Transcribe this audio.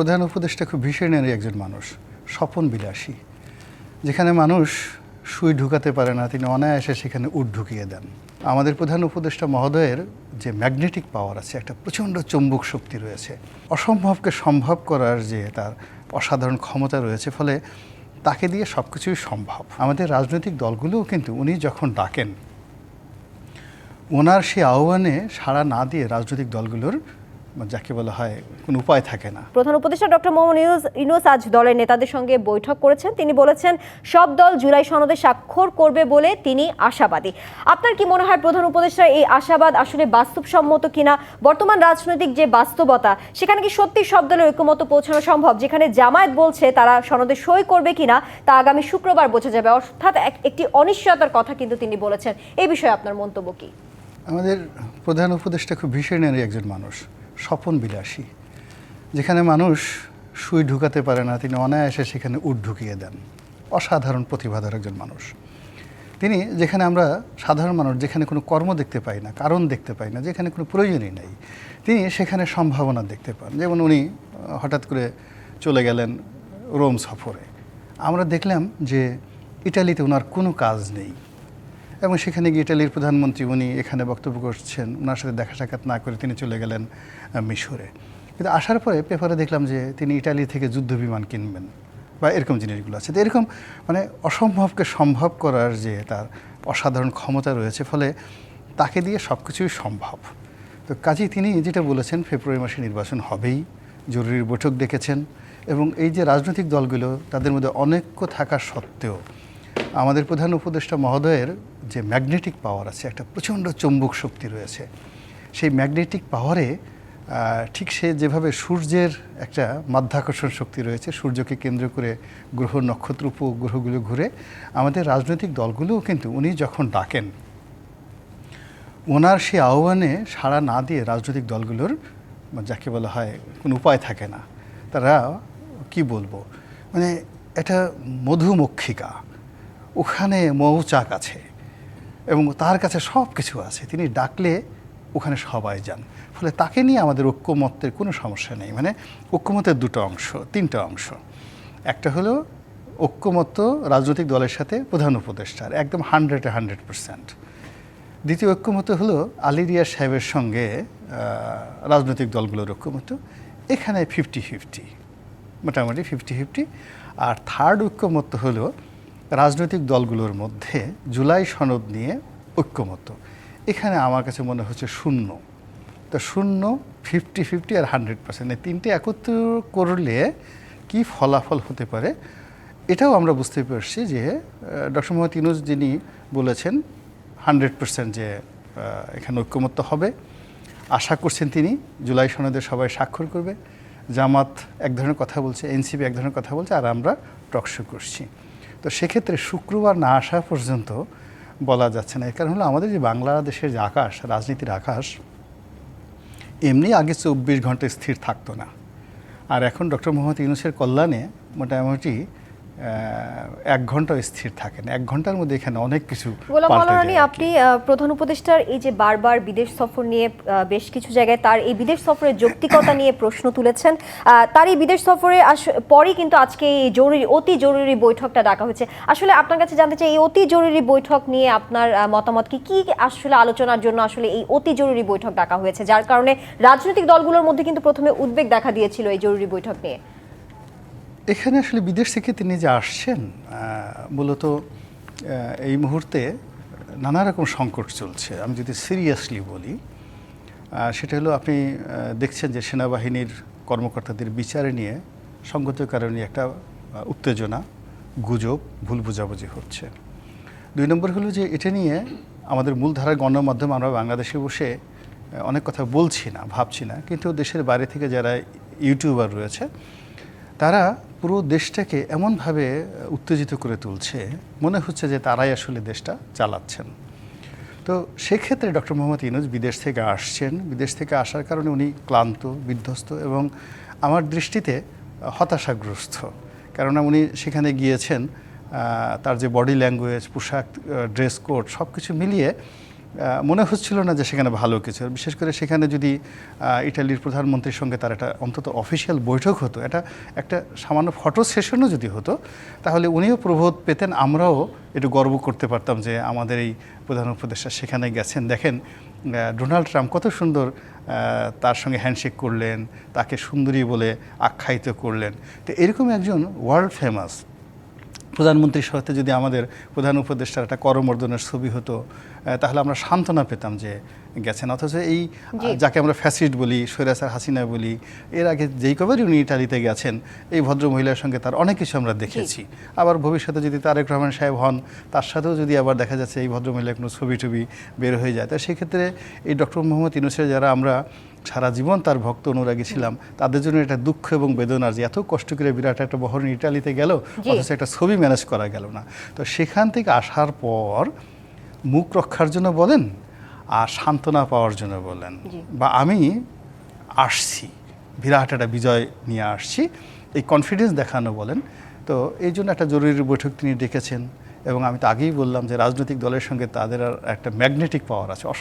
প্রধান উপদেষ্টা খুব ভিশনারি একজন মানুষ, স্বপন বিলাসী, যেখানে মানুষ সুই ঢুকাতে পারে না, তিনি অনায়াসে সেখানে উট ঢুকিয়ে দেন। আমাদের প্রধান উপদেষ্টা মহোদয়ের যে ম্যাগনেটিক পাওয়ার আছে, একটা প্রচণ্ড চুম্বক শক্তি রয়েছে, অসম্ভবকে সম্ভব করার যে তার অসাধারণ ক্ষমতা রয়েছে, ফলে তাকে দিয়ে সব কিছুই সম্ভব। আমাদের রাজনৈতিক দলগুলোও কিন্তু উনি যখন ডাকেন, ওনার সেই আহ্বানে সাড়া না দিয়ে রাজনৈতিক দলগুলোর যাকে বলা হয় কোনো উপায় থাকে না। প্রধান উপদেষ্টা ডক্টর মোহাম্মদ ইউনুস ইউনুস আজ দলের নেতাদের সঙ্গে বৈঠক করেছেন। তিনি বলেছেন সব দল জুলাই সনদে স্বাক্ষর করবে বলে তিনি আশাবাদী। আপনার কি মনে হয় প্রধান উপদেষ্টা এই আশাবাদ আসলে বাস্তবসম্মত কিনা? বর্তমান রাজনৈতিক যে বাস্তবতা সেখানে কি সত্যি সব দলের ঐক্যমত পৌঁছানো সম্ভব? যেখানে জামায়াত বলছে তারা সনদে সই করবে কিনা তা আগামী শুক্রবার বোঝা যাবে। অর্থাৎ এক- একটি অনিশ্চয়তার কথা কিন্তু তিনি বলেছেন। এই বিষয়ে আপনার মন্তব্য কি? আমাদের প্রধান উপদেষ্টা খুব ভিশনারি একজন মানুষ। স্বপন বিলাসী যেখানে মানুষ সুই ঢুকাতে পারে না, তিনি অনায়াসে সেখানে উট ঢুকিয়ে দেন। অসাধারণ প্রতিভাধর একজন মানুষ। তিনি যেখানে আমরা সাধারণ মানুষ, যেখানে কোনো কর্ম দেখতে পাই না, কারণ দেখতে পাই না, যেখানে কোনো প্রয়োজনই নেই, তিনি সেখানে সম্ভাবনা দেখতে পান। যেমন উনি হঠাৎ করে চলে গেলেন রোম সফরে। আমরা দেখলাম যে ইটালিতে ওনার কোনো কাজ নেই। এবং সেখানে গিয়ে ইটালির প্রধানমন্ত্রী উনি এখানে বক্তব্য করছেন ওনার সাথে দেখা সাক্ষাৎ না করে তিনি চলে গেলেন মিশরে। কিন্তু আসার পরে পেপারে দেখলাম যে তিনি ইটালি থেকে যুদ্ধ বিমান কিনবেন, বা এরকম জিনিসগুলো আছে। তো এরকম মানে অসম্ভবকে সম্ভব করার যে তার অসাধারণ ক্ষমতা রয়েছে, ফলে তাকে দিয়ে সব কিছুই সম্ভব। তো কাজেই তিনি যেটা বলেছেন, ফেব্রুয়ারি মাসে নির্বাচন হবেই, জরুরি বৈঠক ডেকেছেন এবং এই যে রাজনৈতিক দলগুলো, তাদের মধ্যে অনৈক্য থাকা সত্ত্বেও আমাদের প্রধান উপদেষ্টা মহোদয়ের যে ম্যাগনেটিক পাওয়ার আছে, একটা প্রচণ্ড চুম্বক শক্তি রয়েছে, সেই ম্যাগনেটিক পাওয়ারে ঠিক সে যেভাবে সূর্যের একটা মাধ্যাকর্ষণ শক্তি রয়েছে, সূর্যকে কেন্দ্র করে গ্রহ নক্ষত্র উপগ্রহগুলো ঘুরে, আমাদের রাজনৈতিক দলগুলোও কিন্তু উনি যখন ডাকেন, ওনার সেই আহ্বানে সাড়া না দিয়ে রাজনৈতিক দলগুলোর, যাকে বলা হয়, কোনো উপায় থাকে না। তারা কি বলব? মানে এটা মধুমক্ষিকা, ওখানে মৌচাক আছে। এবং তার কাছে সব কিছু আছে। তিনি ডাকলে ওখানে সবাই যান। ফলে তাকে নিয়ে আমাদের ঐক্যমত্যের কোনো সমস্যা নেই। মানে ঐক্যমতের দুটো অংশ, তিনটা অংশ। একটা হলো ঐক্যমত্য রাজনৈতিক দলের সাথে প্রধান উপদেষ্টার, একদম হান্ড্রেডে হান্ড্রেড পার্সেন্ট দ্বিতীয় ঐক্যমত হলো আলিরিয়া সাহেবের সঙ্গে রাজনৈতিক দলগুলোর ঐক্যমত এখানে ফিফটি ফিফটি মোটামুটি ফিফটি ফিফটি আর থার্ড ঐক্যমত হলো রাজনৈতিক দলগুলোর মধ্যে জুলাই সনদ নিয়ে ঐক্যমত এখানে আমার কাছে মনে হচ্ছে শূন্য। তো শূন্য ফিফটি ফিফটি আর হান্ড্রেড পার্সেন্ট এই তিনটে একত্র করলে কি ফলাফল হতে পারে, এটাও আমরা বুঝতে পারছি যে ডক্টর মোহাম্মদ ইনুস যিনি বলেছেন হান্ড্রেড পার্সেন্ট যে এখানে ঐক্যমত্য হবে, আশা করছেন তিনি জুলাই সনদে সবাই স্বাক্ষর করবে। জামাত এক ধরনের কথা বলছে, এনসিপি এক ধরনের কথা বলছে, আর আমরা টকশো করছি। তো সেক্ষেত্রে শুক্রবার না আসা পর্যন্ত বলা যাচ্ছে না। এর কারণ হলো আমাদের যে বাংলাদেশের যে আকাশ, রাজনীতির আকাশ, এমনি আগে চব্বিশ ঘণ্টা স্থির থাকতো না। আর এখন ডক্টর মোহাম্মদ ইউনুসের কল্যাণে মোটামুটি এক ঘণ্টা স্থির থাকেন। এক ঘণ্টার মধ্যে এখানে অনেক কিছু গোলাম মাওলানা। আপনি প্রধান উপদেষ্টার এই যে বারবার বিদেশ সফর নিয়ে বেশ কিছু জায়গায় তার এই বিদেশ সফরের যৌক্তিকতা নিয়ে প্রশ্ন তুলেছেন। তার এই বিদেশ সফরে পরই কিন্তু আজকে এই জরুরি অতি জরুরি বৈঠকটা ডাকা হয়েছে। আসলে আপনার কাছে জানতে চাই এই অতি জরুরি বৈঠক নিয়ে আপনার মতামত কি? কি আসলে আলোচনার জন্য আসলে এই অতি জরুরি বৈঠক ডাকা হয়েছে? যার কারণে রাজনৈতিক দলগুলোর মধ্যে কিন্তু প্রথমে উদ্বেগ দেখা দিয়েছিল এই জরুরি বৈঠক নিয়ে। এখানে আসলে বিদেশ থেকে তিনি যে আসছেন মূলত এই মুহূর্তে নানা রকম সংকট চলছে। আমি যদি সিরিয়াসলি বলি সেটা হলো আপনি দেখছেন যে সেনাবাহিনীর কর্মকর্তাদের বিচারে নিয়ে সঙ্গত কারণে একটা উত্তেজনা, গুজব, ভুল বোঝাবুঝি হচ্ছে। দুই নম্বর হলো যে এটা নিয়ে আমাদের মূলধারার গণমাধ্যম আমরা বাংলাদেশে বসে অনেক কথা বলছি না, ভাবছি না। কিন্তু দেশের বাইরে থেকে যারা ইউটিউবার রয়েছে তারা পুরো দেশটাকে এমনভাবে উত্তেজিত করে তুলছে, মনে হচ্ছে যে তারাই আসলে দেশটা চালাচ্ছেন। তো সেক্ষেত্রে ডক্টর মোহাম্মদ ইনুজ বিদেশ থেকে আসছেন। বিদেশ থেকে আসার কারণে উনি ক্লান্ত, বিধ্বস্ত এবং আমার দৃষ্টিতে হতাশাগ্রস্ত। কেননা উনি সেখানে গিয়েছেন তার যে বডি ল্যাঙ্গুয়েজ, পোশাক ড্রেস কোড সব কিছু মিলিয়ে মনে হচ্ছিল না যে সেখানে ভালো কিছু। বিশেষ করে সেখানে যদি ইটালির প্রধানমন্ত্রীর সঙ্গে তার একটা অন্তত অফিসিয়াল বৈঠক হতো, এটা একটা সামান্য ফটো সেশনও যদি হতো, তাহলে উনিও প্রবোধ পেতেন, আমরাও একটু গর্ব করতে পারতাম যে আমাদের এই প্রধান উপদেষ্টা সেখানে গেছেন। দেখেন ডোনাল্ড ট্রাম্প কত সুন্দর তার সঙ্গে হ্যান্ডশেক করলেন, তাকে সুন্দরী বলে আখ্যায়িত করলেন। তো এরকম একজন ওয়ার্ল্ড ফেমাস প্রধানমন্ত্রীর সাথে যদি আমাদের প্রধান উপদেষ্টার একটা করমর্দনের ছবি হতো তাহলে আমরা সান্ত্বনা পেতাম যে গেছেন। অথচ এই যাকে আমরা ফ্যাসিস্ট বলি সৈরাসার হাসিনা বলি এর আগে যেই কবারই উনি ইটালিতে গেছেন এই ভদ্র মহিলার সঙ্গে তার অনেক কিছু আমরা দেখেছি। আবার ভবিষ্যতে যদি তারেক রহমান সাহেব হন তার সাথেও যদি আবার দেখা যাচ্ছে এই ভদ্র মহিলার কোনো ছবি টবি বের হয়ে যায় তো সেক্ষেত্রে এই ডক্টর মোহাম্মদ ইউনুসের যারা আমরা সারা জীবন তার ভক্ত অনুরাগী ছিলাম। তাদের জন্য এটা দুঃখ এবং বেদনার যে এত কষ্ট করে বিরাট একটা বহরণ ইটালিতে গেল অথচ একটা ছবি ম্যানেজ করা গেল না। তো সেখান থেকে আসার পর মুখ রক্ষার জন্য বলেন আর সান্ত্বনা পাওয়ার জন্য বলেন। বা আমি আসছি বিরাট একটা বিজয় নিয়ে আসছি। এই কনফিডেন্স দেখানো বলেন। তো এই জন্য একটা জরুরি বৈঠক তিনি ডেকেছেন এবং আমি তো আগেই বললাম যে রাজনৈতিক দলের সঙ্গে তাদের আর একটা ম্যাগনেটিক পাওয়ার আছে।